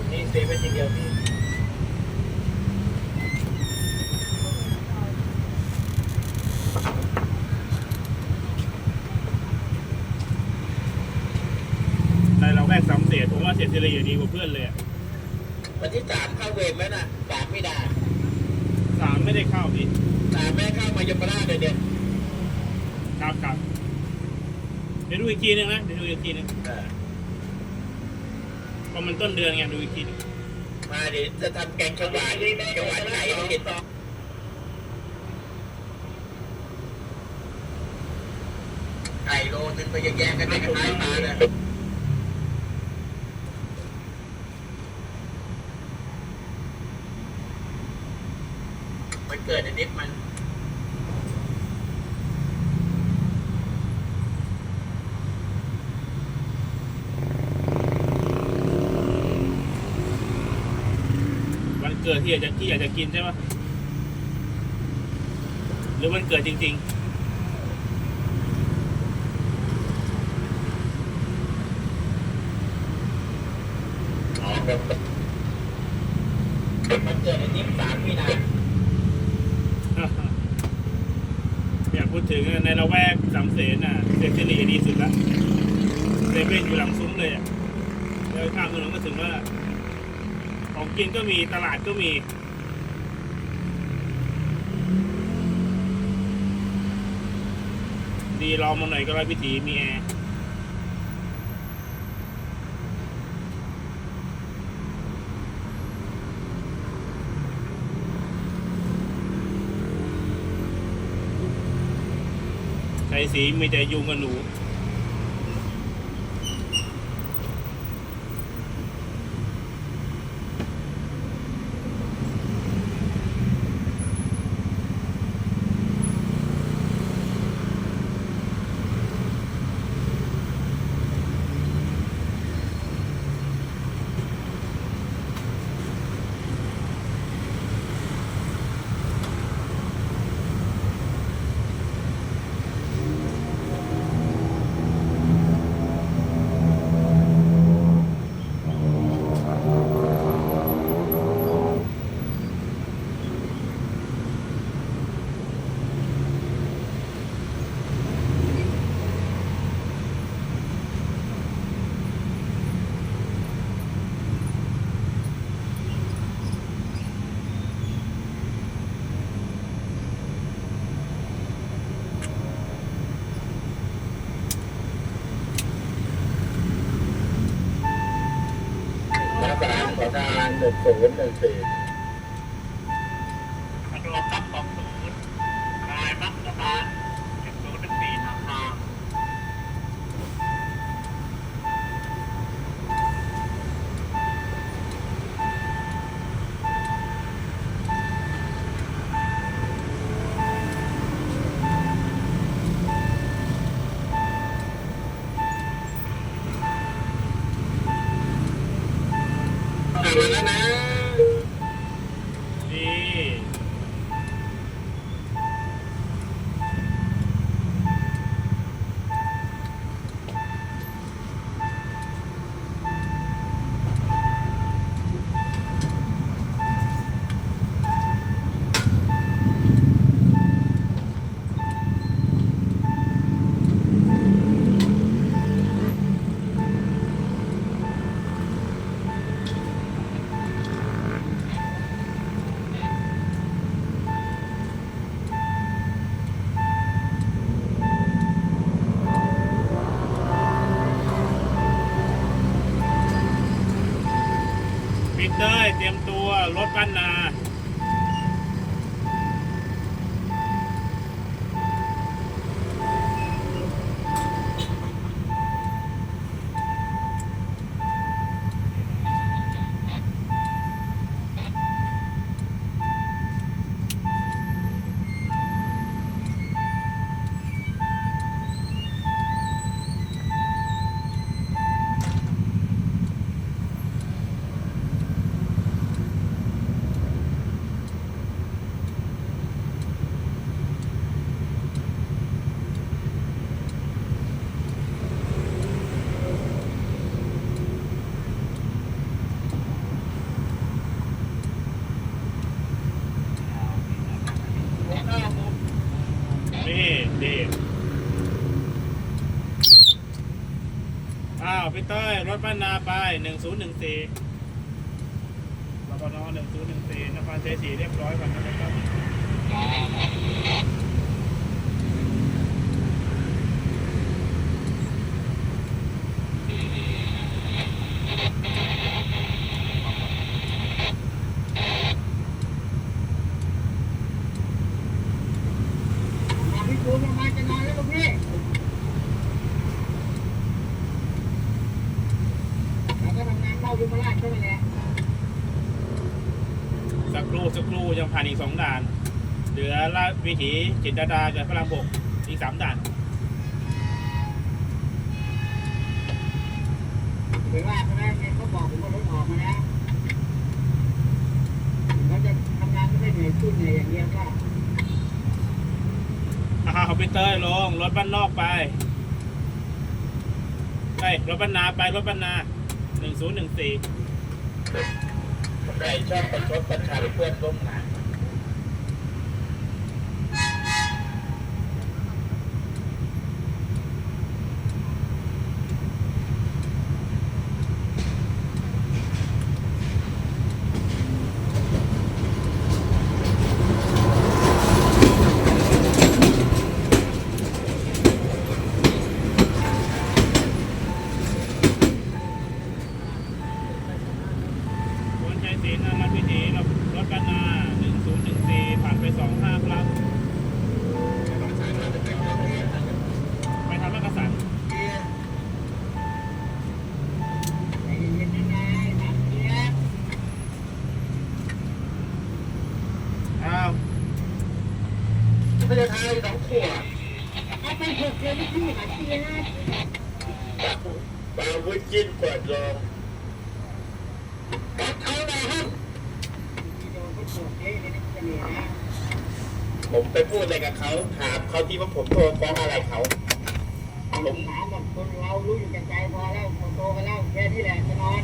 ผมนี่เซเว่นอย่างเดียวพี่ในเราแวกสามเสียผมว่าเสียสิริอยู่ดีกว่าเพื่อนเลยอะวันที่สามเข้าเวรไหมน่ะสามไม่ได้สามไม่ได้เข้าพี่สามแม่เข้ามายมราชเลยเนี่ยครับครับเดี๋ยวดูอีกทีหนึงนะเดี๋ยวดูอีกทีหนึง เออ เพราะมันต้นเดือนไงดูอีกทีมาเดี๋ยวจะทำแกงเขียวหวานเขียวหวานไก่ให้กินต่อไก่โลนึงไปแยกๆกันในกระทะปลาเนี่ยมันเกิดในนิดมัน วันเกิดที่อยากจะที่อยากจะกินใช่ไหมหรือวันเกิดจริงอ๋อมันเกิดในนิดสามมีนาๆอยากพูดถึงในละแวกสามเสนน่ะเสียสิริดีสุดละเซเว่นอยู่หลังซุ้มเลยอะเดินข้ามถนนก็ถึงแล้วล่ะ ของกินก็มีตลาดก็มีดีลองมาหน่อยก็ร้อยพิถีมีแอร์ใช้สีมีแต่ยุงกับหนู หนึ่งศูนย์หนึ่งสี่ อ่ ปิดเลยเตรียมตัวรถบ้านนา พี่เต้ยรถบ้านนาไปหนึ่งศูนย์หนึ่งสี่รปนหนึ่งศูนย์หนึ่งสี่นครชัยศรีเรียบร้อยก่อนนะครับ พี่ปูมาจะนอนแล้วลูกพี่แล้วก็ทำงานเข้า ยุมราชก็ไม่แน่สักครู่สักครู่ยังผ่านอีกสองด่าน เหลือลาดวิถีจิตรดากับพระรามบกอีกสามด่านหรือว่าใช่ไหมเขาบอกผมว่ารถออกมาแล้วเขาจะทำงานไม่ได้เหนื่อยขึ้นเหนื่อยอย่างเดียวก็อ่าเอาพี่เต้ยลงรถบ้านนอกไปไปรถบ้านนาไปรถบ้านนา หนึ่งศูนย์หนึ่งสี่ใครชอบประชดประชันเพื่อนร่วมงานคนชัยศรีนารัฐวิถี รถบ้านนาหนึ่งศูนย์หนึ่งสี่ผ่านไปสองห้าครับไปทำรักสันใจเย็นๆนะนายสามเทียบอ้าวไม่ได้ทายสองขวดเอาไปหกเลยพี่หาเทียบปลาวุ้นจิ้นขวดรองกัดเอาหน่อยครับ ผมไปพูดอะไรกับเขาถามเขาที่ว่าผมโทรฟ้องอะไรเขาผมถามแบบคนเรารู้อยู่กับใจพอแล้วโตกันแล้วแค่นี้แหละจะนอน